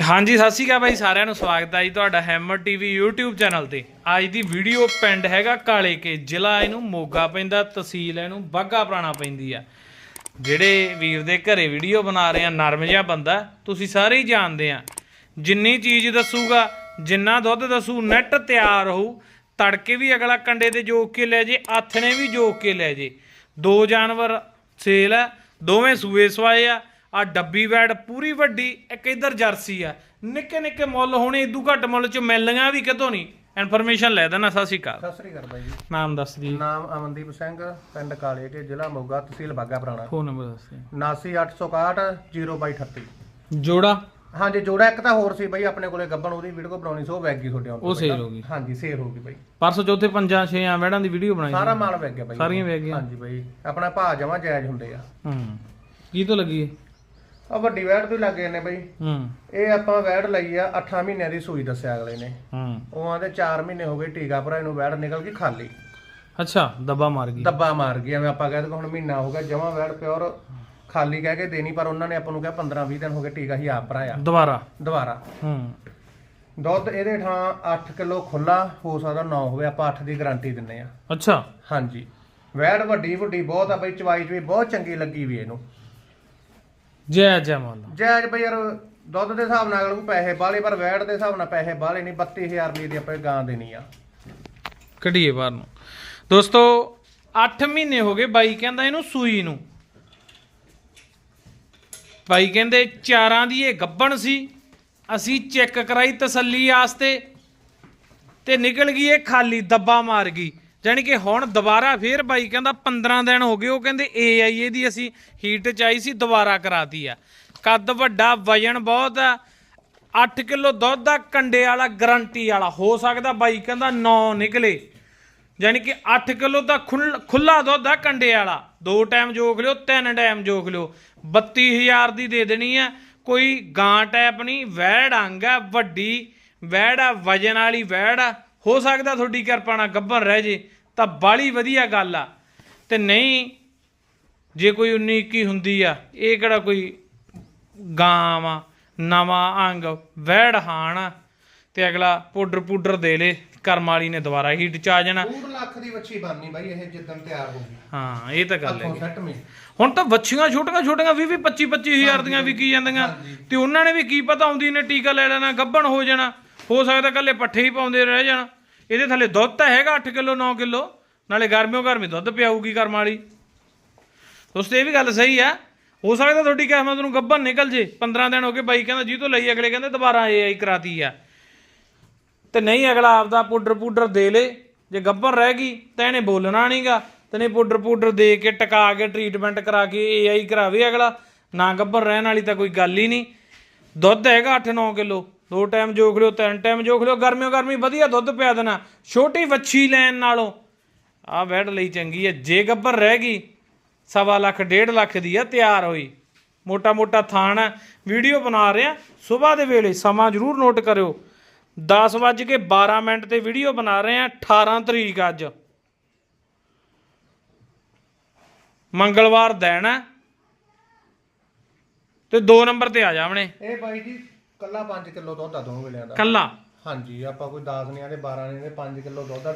ਹਾਂਜੀ, ਸਤਿ ਸ਼੍ਰੀ ਅਕਾਲ ਬਾਈ, ਸਾਰਿਆਂ ਨੂੰ ਸਵਾਗਤ ਹੈ ਜੀ ਤੁਹਾਡਾ ਹੈਮਰ ਟੀਵੀ YouTube ਚੈਨਲ ਤੇ। ਅੱਜ ਦੀ ਵੀਡੀਓ ਪਿੰਡ ਹੈਗਾ ਕਾਲੇ ਕੇ, ਜ਼ਿਲ੍ਹਾ ਇਹਨੂੰ ਮੋਗਾ ਪੈਂਦਾ, ਤਹਿਸੀਲ ਇਹਨੂੰ ਬਾਗਾ ਪੁਰਾਣਾ ਪੈਂਦੀ ਆ। ਜਿਹੜੇ ਵੀਰ ਦੇ ਘਰੇ ਵੀਡੀਓ ਬਣਾ ਰਹੇ ਆ, ਨਰਮ ਜਿਹਾ ਬੰਦਾ, ਤੁਸੀਂ ਸਾਰੇ ਹੀ ਜਾਣਦੇ ਆ। ਜਿੰਨੀ ਚੀਜ਼ ਦੱਸੂਗਾ, ਜਿੰਨਾ ਦੁੱਧ ਦੱਸੂ ਨੈਟ ਤਿਆਰ ਹੋਊ, ਤੜਕੇ ਵੀ ਅਗਲਾ ਕੰਡੇ ਤੇ ਜੋਕ ਕੇ ਲੈ ਜੇ, ਆਥਣੇ ਵੀ ਜੋਕ ਕੇ ਲੈ ਜੇ। ਦੋ ਜਾਨਵਰ ਸੇਲ ਆ, ਦੋਵੇਂ ਸੂਏ ਸਵਾਏ ਆ ਆ ਡੱਬੀ ਵੈੜ ਪੂਰੀ ਵੱਡੀ ਇੱਕ ਇਧਰ ਜਰਸੀ ਆ। ਨਿੱਕੇ ਨਿੱਕੇ ਮੁੱਲ ਹੋਣੇ ਇਦੂ ਘੱਟ ਮੁੱਲ ਚ ਮਿਲਣੀਆਂ ਵੀ ਕਿਤੋਂ ਨਹੀਂ। ਇਨਫੋਰਮੇਸ਼ਨ ਲੈ ਦੇਣਾ ਸਤਿ ਸ਼੍ਰੀ ਅਕਾਲ। ਸਤਿ ਸ੍ਰੀ ਅਕਾਲ ਬਾਈ ਜੀ। ਨਾਮ ਦੱਸ ਦੀ। ਨਾਮ ਅਮਨਦੀਪ ਸਿੰਘ ਪਿੰਡ ਕਾਲੇ ਕੇ ਜ਼ਿਲ੍ਹਾ ਮੋਗਾ ਤਹਿਸੀਲ ਬਾਗਾ ਪੁਰਾਣਾ। ਫੋਨ ਨੰਬਰ ਦੱਸ ਦਿਓ। 79861 02238 ਜੋੜਾ? ਹਾਂਜੀ ਜੋੜਾ ਇੱਕ ਤਾਂ ਹੋਰ ਸੀ ਬਾਈ ਆਪਣੇ ਕੋਲੇ ਗੱਬਣ ਉਹਦੀ ਵੀਡੀਓ ਬਣਾਉਣੀ ਸੀ ਉਹ ਵੈਗ ਗਈ ਤੁਹਾਡੇ ਆਉਣ ਤੋਂ ਉਹ ਸੇਲ। ਹੋ ਗਈ। ਹਾਂਜੀ ਸੇਲ ਹੋ ਗਈ ਬਾਈ। ਪਰਸੋਂ ਚੌਥੇ ਪੰਜਾਂ ਛੇਆਂ ਵੈੜਾਂ ਦੀ ਵੀਡੀਓ ਬਣਾਈ ਸਾਰਾ ਮਾਲ ਵੈਗ ਗਿਆ ਬਾਈ। ਸਾਰੀਆਂ ਗਈਆਂ। ਹਾਂਜੀ ਬਾਈ ਆਪਣਾ ਭਾਅ ਜਮਾ ਜਾਇਜ਼ ਹੁੰਦੇ ਆ। ਹੂੰ। ਕੀ ਤੋਂ ਲੱਗੀ ਇਹ? ਆ ਵੱਡੀ ਵੈੜ ਤੋਂ ਹੀ ਲੱਗੇ ਨੇ ਬਾਈ। ਹੂੰ। ਇਹ ਆਪਾਂ ਵੈੜ ਲਈ ਆ 8 ਮਹੀਨਿਆਂ ਦੀ ਸੂਈ ਦੱਸਿਆ ਅਗਲੇ ਨੇ। ਹੂੰ। ਉਹ ਆਂਦੇ 4 ਮਹੀਨੇ ਹੋ ਗਏ ਟੀਕਾ ਭਰਾਏ ਨੂੰ ਵੈੜ ਨਿਕਲ ਗਈ ਖਾਲੀ। ਅੱਛਾ ਦੱਬਾ ਮਾਰ ਗਈ। ਦੱਬਾ ਮਾਰ ਗਈ ਐਵੇਂ ਆਪਾਂ ਕਹਿੰਦੇ ਹੁਣ ਮਹੀਨਾ ਹੋ ਗਿਆ ਜਮਾ ਵੈੜ ਪਿਓਰ ਖਾਲੀ ਕਹਿ ਕੇ ਦੇਣੀ ਪਰ ਉਹਨਾਂ ਨੇ ਆਪਾਂ ਨੂੰ ਕਿਹਾ 15 20 ਦਿਨ ਹੋ ਗਏ ਟੀਕਾ ਹੀ ਆਪ ਭਰਾਇਆ ਦੁਬਾਰਾ? ਦੁਬਾਰਾ। ਹੂੰ। ਦੁੱਧ ਇਹਦੇ ਠਾਂ 8 ਕਿਲੋ ਖੁੱਲਾ ਹੋ ਸਕਦਾ 9 ਹੋਵੇ ਆਪਾਂ 8 ਦੀ ਗਾਰੰਟੀ ਦਿੰਨੇ ਆ। ਅੱਛਾ। ਹਾਂਜੀ। ਵੈੜ ਵੱਡੀ ਵੱਡੀ ਬਹੁਤ ਆ ਬਈ ਚਵਾਈ ਚਵਾਈ ਬਹੁਤ ਚੰਗੀ ਲੱਗੀ ਵੀ ਇਹਨੂੰ। ਜੈ ਜੈ ਮੌਲਾ ਜਾਇਜ਼ ਬਈ ਯਾਰ ਦੁੱਧ ਦੇ ਹਿਸਾਬ ਨਾਲ ਨੂੰ ਪੈਸੇ ਬਾਲੇ ਪਰ ਵੈੜ ਦੇ ਹਿਸਾਬ ਨਾਲ ਪੈਸੇ ਬਾਲੇ ਨਹੀਂ 32000 ਰੁਪਏ ਦੀ ਆਪਾਂ ਗਾਂ ਦੇਣੀ ਆ। ਕੱਢੀਏ ਬਾਹਰ ਨੂੰ। ਦੋਸਤੋ 8 ਮਹੀਨੇ ਹੋ ਗਏ ਬਾਈ ਕਹਿੰਦਾ ਇਹਨੂੰ ਸੂਈ ਨੂੰ। ਬਾਈ ਕਹਿੰਦੇ ਚਾਰਾਂ ਦੀ ਇਹ ਗੱਬਣ ਸੀ ਅਸੀਂ ਚੈੱਕ ਕਰਾਈ ਤਸੱਲੀ ਆਸਤੇ ਤੇ ਨਿਕਲ ਗਈ ਇਹ ਖਾਲੀ ਦੱਬਾ ਮਾਰ ਗਈ। ਜਾਣੀ ਕਿ ਹੁਣ ਦੁਬਾਰਾ ਫੇਰ ਬਾਈ ਕਹਿੰਦਾ 15 ਦਿਨ ਹੋ ਗਏ, ਉਹ ਕਹਿੰਦੇ ਏਆਈਏ ਦੀ ਅਸੀਂ ਹੀਟ ਚ ਆਈ ਸੀ, ਦੁਬਾਰਾ ਕਰਾਤੀ ਆ। ਕੱਦ ਵੱਡਾ, ਵਜਨ ਬਹੁਤ ਆ 8 ਕਿਲੋ ਦੁੱਧ ਦਾ ਕੰਡੇ ਵਾਲਾ ਗਰੰਟੀ ਵਾਲਾ, ਹੋ ਸਕਦਾ ਬਾਈ ਕਹਿੰਦਾ 9 ਨਿਕਲੇ। ਯਾਨੀ ਕਿ 8 ਕਿਲੋ ਦਾ ਖੁੱਲਾ ਦੁੱਧ ਆ, ਕੰਡੇ ਵਾਲਾ। ਦੋ ਟਾਈਮ ਜੋਖ ਲਿਓ, ਤਿੰਨ ਟਾਈਮ ਜੋਖ ਲਿਓ। 32000 ਦੀ ਦੇ ਦੇਣੀ ਆ, ਕੋਈ ਗਾਂ ਟੈਪ ਨਹੀਂ ਵੈੜ ਅੰਗ ਆ, ਵੱਡੀ ਵੈੜ ਆ, ਵਜਨ ਵਾਲੀ ਵੈੜ ਆ। ਹੋ ਸਕਦਾ ਤੁਹਾਡੀ ਕਿਰਪਾ ਨਾਲ ਗੱਭਰ ਰਹਿ ਜੇ ਤਾਂ ਬਾਲੀ ਵਧੀਆ ਗੱਲ ਆ। ਤੇ ਨਹੀਂ ਜੇ ਕੋਈ 19 21 ਹੁੰਦੀ ਆ ਇਹ ਕਿਹੜਾ ਕੋਈ ਗਾਂ ਵਾ ਨਵਾਂ ਅੰਗ ਵੈੜ ਹਾਣ ਤੇ ਅਗਲਾ ਪਾਊਡਰ ਪੂਡਰ ਦੇ ਲੇ ਕਰਮ ਵਾਲੀ ਨੇ ਦੁਬਾਰਾ ਹੀਟ ਚ ਆ ਜਾਣਾ। 2 ਲੱਖ ਦੀ ਵੱਛੀ ਬਣਨੀ ਬਾਈ ਇਹ ਜਿੱਦਣ ਤਿਆਰ ਹੋ ਗਈ। ਹਾਂ ਇਹ ਤਾਂ ਗੱਲ ਹੈ ਹੁਣ ਤਾਂ ਵੱਛੀਆਂ ਛੋਟੀਆਂ ਛੋਟੀਆਂ 20 20 25 25 ਹਜ਼ਾਰ ਦੀਆਂ ਵਿਕੀ ਜਾਂਦੀਆਂ। ਤੇ ਉਹਨਾਂ ਨੇ ਵੀ ਕੀ ਪਤਾ ਆਉਂਦੀ ਨੇ ਟੀਕਾ ਲੈ ਲੈਣਾ ਗੱਭਣ ਹੋ ਜਾਣਾ। ਹੋ ਸਕਦਾ ਕੱਲੇ ਪੱਠੇ ਹੀ ਪਾਉਂਦੇ ਰਹਿ ਜਾਣ। ਇਹਦੇ ਥੱਲੇ ਦੁੱਧ ਤਾਂ ਹੈਗਾ 8 ਕਿਲੋ 9 ਕਿਲੋ। ਨਾਲੇ ਗਰਮਿਓ ਗਰਮੀ ਦੁੱਧ ਪਿਆਊਗੀ ਕਰਮ ਵਾਲੀ। ਦੋਸਤੋ ਇਹ ਵੀ ਗੱਲ ਸਹੀ ਆ। ਹੋ ਸਕਦਾ ਤੁਹਾਡੀ ਕਿਸਮਤ ਨੂੰ ਗੱਭਣ ਨਿਕਲ ਜੇ। 15 ਦਿਨ ਹੋ ਗਏ ਬਾਈ ਕਹਿੰਦਾ ਜੀ ਤੋਂ ਲਈ, ਅਗਲੇ ਕਹਿੰਦੇ ਦੁਬਾਰਾ ਇਹ ਆਈ ਕਰਾਤੀ ਆ। ਤੇ ਨਹੀਂ, ਅਗਲਾ ਆਪਦਾ ਪਾਊਡਰ ਪੂਡਰ ਦੇ ਲੇ। ਜੇ ਗੱਭਰ ਰਹਿ ਗਈ, ਤਾਂ ਇਹਨੇ ਬੋਲਣਾ ਨਹੀਂਗਾ। ਤੇ ਨੇ ਪਾਊਡਰ ਪੂਡਰ ਦੇ ਕੇ, ਟਕਾ ਕੇ ਟ੍ਰੀਟਮੈਂਟ ਕਰਾ ਕੇ ਏਆਈ ਕਰਾਵੇ ਅਗਲਾ। ਨਾ ਗੱਭਰ ਰਹਿਣ ਵਾਲੀ ਤਾਂ ਕੋਈ ਗੱਲ ਹੀ ਨਹੀਂ। ਦੁੱਧ ਹੈਗਾ 8-9 ਕਿਲੋ। ਦੋ ਟਾਈਮ ਜੋਖ ਲਿਓ, ਤਿੰਨ ਟਾਈਮ ਜੋਖ ਲਿਓ, ਗਰਮੀਓ ਗਰਮੀ ਵਧੀਆ ਦੁੱਧ ਪਿਆ ਦੇਣਾ। ਛੋਟੀ ਵੱਛੀ ਲੈਣ ਨਾਲੋਂ। ਆਹ ਵੈੜ ਲਈ ਚੰਗੀ ਹੈ ਜੇ ਗੱਭਰ ਰਹਿ ਗਈ, ਸਵਾ ਲੱਖ, ਡੇਢ ਲੱਖ ਦੀ ਆ ਤਿਆਰ ਹੋਈ। ਮੋਟਾ ਮੋਟਾ ਥਾਣ ਵੀਡੀਓ ਬਣਾ ਰਿਹਾ ਸਵੇਰ ਦੇ ਵੇਲੇ ਸਮਾਂ ਜ਼ਰੂਰ ਨੋਟ ਕਰਿਓ। 10 ਵੱਜ ਕੇ 12 ਮਿੰਟ ਤੇ ਵੀਡੀਓ ਬਣਾ ਰਹੇ ਆ 18 ਤਰੀਕ ਅੱਜ। ਮੰਗਲਵਾਰ ਦਿਨ ਹੈ ਤੇ 2 ਨੰਬਰ ਤੇ ਆ ਜਾਵਣੇ ਇਹ ਬਾਈ ਜੀ ਕੱਲਾ 5 ਕਿਲੋ ਦੁੱਧ ਆ ਦੋਵੇਂ ਵੇਲਿਆਂ ਦਾ। ਕੱਲਾ? ਹਾਂਜੀ ਆਪਾਂ ਕੋਈ 10 ਨਹੀਂ ਆਦੇ 12 ਨਹੀਂ ਆਦੇ 5 ਕਿਲੋ ਦੁੱਧ ਆ।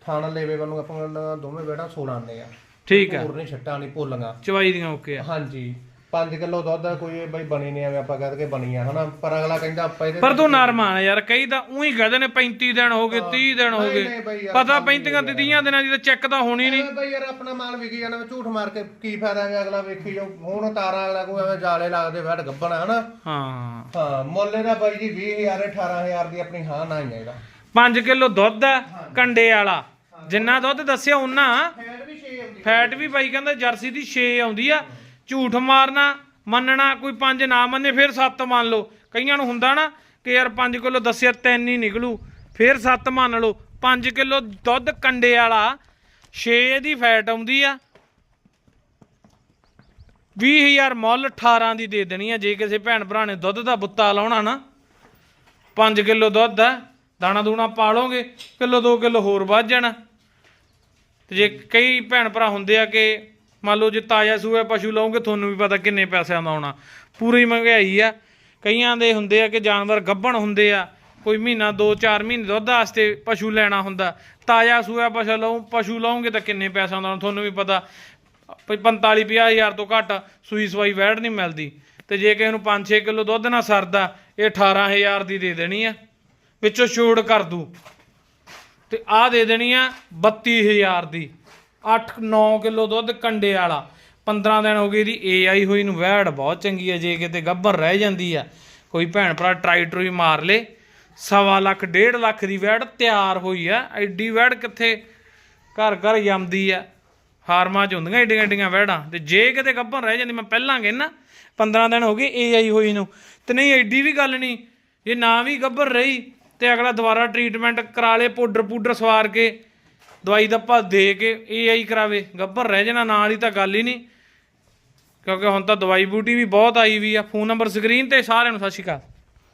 ਥਾਣ ਲੇਵੇ ਵੱਲੋਂ ਆਪਾਂ ਦੋਵੇਂ ਵੇੜਾ 16 ਆਨੇ ਆ। ਠੀਕ ਹੈ ਹੋਰ ਨਹੀਂ ਛੱਟਾਂ ਨਹੀਂ ਭੁੱਲੀਆਂ। ਚਵਾਈ ਦੀਆਂ ਓਕੇ ਆ। ਹਾਂਜੀ। 5 ਕਿਲੋ ਦੁੱਧ ਕੋਈ ਬਈ ਬਣੀ ਨਹੀਂ ਐਵੇਂ ਆਪਾਂ ਕਹਿ ਕੇ ਬਣੀ ਆ ਹਨਾ? ਪਰ ਅਗਲਾ ਕਹਿੰਦਾ ਆਪਾਂ ਇਹਦੇ ਪਰ ਤੂੰ ਨਰਮਾ ਨਾ ਯਾਰ ਕਈ ਤਾਂ ਉਹੀ ਕਹਦੇ ਨੇ 35 ਦਿਨ ਹੋ ਗਏ 30 ਦਿਨ ਹੋ ਨਹੀਂ, ਗਏ। ਨਹੀਂ ਬਈ ਯਾਰ, ਪਤਾ 35 ਤੇ 30 ਦਿਨਾਂ ਦੀ ਤਾਂ ਚੈੱਕ ਤਾਂ ਹੋਣੀ ਨਹੀਂ ਐਵੇਂ ਬਈ ਯਾਰ ਆਪਣਾ ਮਾਲ ਵਿਕੀ ਜਾਣਾ ਮੈਂ ਝੂਠ ਮਾਰ ਕੇ ਕੀ ਫਾਇਦਾ ਐਵੇਂ ਅਗਲਾ ਵੇਖੀ ਜਾਊ। ਹੁਣ ਤਾਰਾਂ ਅਗਲਾ ਕੋਈ ਐਵੇਂ ਜਾਲੇ ਲੱਗਦੇ ਵੈਟ ਗੱਬਣਾ ਹਨਾ? ਹਾਂ। ਹਾਂ ਮੁੱਲ ਇਹਦਾ ਬਾਈ ਜੀ 20000 18000 ਦੀ ਆਪਣੀ ਹਾਂ ਨਾ ਹੀ ਆ ਇਹਦਾ। 5 ਕਿਲੋ ਦੁੱਧ ਆ ਕੰਡੇ ਵਾਲਾ। ਜਿੰਨਾ ਦੁੱਧ ਦੱਸਿਆ ਉਹਨਾਂ ਫੈਟ ਵੀ 6 ਆਉਂਦੀ ਫੈਟ ਵੀ ਬਾਈ ਕਹਿੰਦਾ ਜਰਸੀ ਦੀ 6 ਆਉਂਦੀ ਆ। ਝੂਠ ਮਾਰਨਾ, ਮੰਨਣਾ, ਕੋਈ ਪੰਜ ਨਾ ਮੰਨੇ, ਫਿਰ ਸੱਤ ਮੰਨ ਲਓ। ਕਈਆਂ ਨੂੰ ਹੁੰਦਾ ਨਾ ਕਿ ਯਾਰ 5 ਕਿਲੋ ਦੱਸਿਆ ਤਿੰਨ ਹੀ ਨਿਕਲੂ, ਫਿਰ ਸੱਤ ਮੰਨ ਲਓ। 5 ਕਿਲੋ ਦੁੱਧ ਕੰਡੇ ਵਾਲਾ 6 ਦੀ ਫੈਟ ਆਉਂਦੀ ਆ। 20000 ਮੁੱਲ 18 ਦੀ ਦੇ ਦੇਣੀ ਆ। ਜੇ ਕਿਸੇ ਭੈਣ ਭਰਾ ਨੇ ਦੁੱਧ ਦਾ ਬੁੱਤਾ ਲਾਉਣਾ ਨਾ 5 ਕਿਲੋ ਦੁੱਧ ਆ, ਦਾਣਾ ਦੂਣਾ ਪਾ ਲਓਗੇ, ਕਿਲੋ 2 ਕਿਲੋ ਹੋਰ ਵੱਧ ਜਾਣਾ। ਤੇ ਜੇ ਕਈ ਭੈਣ ਭਰਾ ਹੁੰਦੇ ਆ ਕਿ ਮੰਨ ਲਓ ਜੇ ਤਾਜ਼ਾ ਸੂਆ ਪਸ਼ੂ ਲਓਗੇ, ਤੁਹਾਨੂੰ ਵੀ ਪਤਾ ਕਿੰਨੇ ਪੈਸਿਆਂ ਦਾ ਆਉਣਾ। ਪੂਰੀ ਮਹਿੰਗਾਈ ਆ। ਕਈਆਂ ਦੇ ਹੁੰਦੇ ਆ ਕਿ ਜਾਨਵਰ ਗੱਭਣ ਹੁੰਦੇ ਆ। ਕੋਈ ਮਹੀਨਾ 2-4 ਮਹੀਨੇ ਦੁੱਧ ਵਾਸਤੇ ਪਸ਼ੂ ਲੈਣਾ ਹੁੰਦਾ। ਤਾਜ਼ਾ ਸੂਆ ਪਸ਼ੂ, ਲਓ, ਪਸ਼ੂ ਲਓਗੇ ਤਾਂ ਕਿੰਨੇ ਪੈਸਿਆਂ ਦਾ ਆਉਣਾ, ਤੁਹਾਨੂੰ ਵੀ ਪਤਾ। 45 ਹਜ਼ਾਰ ਤੋਂ ਘੱਟ ਸੂਈ ਸਵਾਈ ਵੈੜ ਨਹੀਂ ਮਿਲਦੀ। ਤੇ ਜੇ ਕਿਸੇ ਨੂੰ 5-6 ਕਿਲੋ ਦੁੱਧ ਨਾਲ ਸਰਦਾ, ਇਹ 18000 ਦੀ ਦੇ ਦੇਣੀ ਆ। ਵਿੱਚੋਂ ਛੋੜ ਕਰ ਦੂ ਤੇ ਆਹ ਦੇ ਦੇਣੀ ਆ 32000 ਦੀ। 8-9 ਕਿਲੋ ਦੁੱਧ ਕੰਡੇ ਵਾਲਾ। 15 ਦਿਨ ਹੋ ਗਏ ਦੀ ਏਆਈ ਹੋਈ ਨੂੰ, ਵੈੜ ਬਹੁਤ ਚੰਗੀ ਹੈ ਜੇ ਕਿਤੇ ਗੱਭਰ ਰਹਿ ਜਾਂਦੀ ਆ। ਕੋਈ ਭੈਣ ਭਰਾ ਟਰਾਈ ਟਰੂਈ ਮਾਰ ਲੇ। ਸਵਾ ਲੱਖ, ਡੇਢ ਲੱਖ ਦੀ ਵੈੜ ਤਿਆਰ ਹੋਈ ਆ। ਐਡੀ ਵੈੜ ਕਿੱਥੇ ਘਰ ਘਰ ਜੰਮਦੀ ਆ। ਫਾਰਮਾਂ ਚ ਹੁੰਦੀਆਂ ਏਡੀਆਂ ਏਡੀਆਂ ਵੈੜਾਂ। ਤੇ ਜੇ ਕਿਤੇ ਗੱਭਰ ਰਹਿ ਜਾਂਦੀ, ਮੈਂ ਪਹਿਲਾਂ ਕਹਿੰਨਾ 15 ਦਿਨ ਹੋ ਗਏ ਏਆਈ ਹੋਈ ਨੂੰ। ਤੇ ਨਹੀਂ, ਐਡੀ ਵੀ ਗੱਲ ਨਹੀਂ। ਜੇ ਨਾ ਵੀ ਗੱਭਰ ਰਹੀ, ਤੇ ਅਗਲਾ ਦੁਬਾਰਾ ਟ੍ਰੀਟਮੈਂਟ ਕਰਾ ਲੇ ਪਾਊਡਰ ਪੂਡਰ ਸਵਾਰ ਕੇ। ਦਵਾਈ ਦਾ ਦੱਪਾ ਦੇ ਕੇ ਏਆਈ ਕਰਾਵੇ। ਗੱਭਰ ਰਹਿ ਜਾਣਾ, ਨਾਲ ਹੀ ਤਾਂ ਗੱਲ ਹੀ ਨਹੀਂ। ਕਿਉਂਕਿ ਹੁਣ ਤਾਂ ਦਵਾਈ ਬੂਟੀ ਵੀ ਬਹੁਤ ਆਈ ਵੀ ਆ। ਫੋਨ ਨੰਬਰ ਸਕਰੀਨ ਤੇ ਸਾਰਿਆਂ ਨੂੰ ਸਤਿ ਸ਼੍ਰੀ ਅਕਾਲ।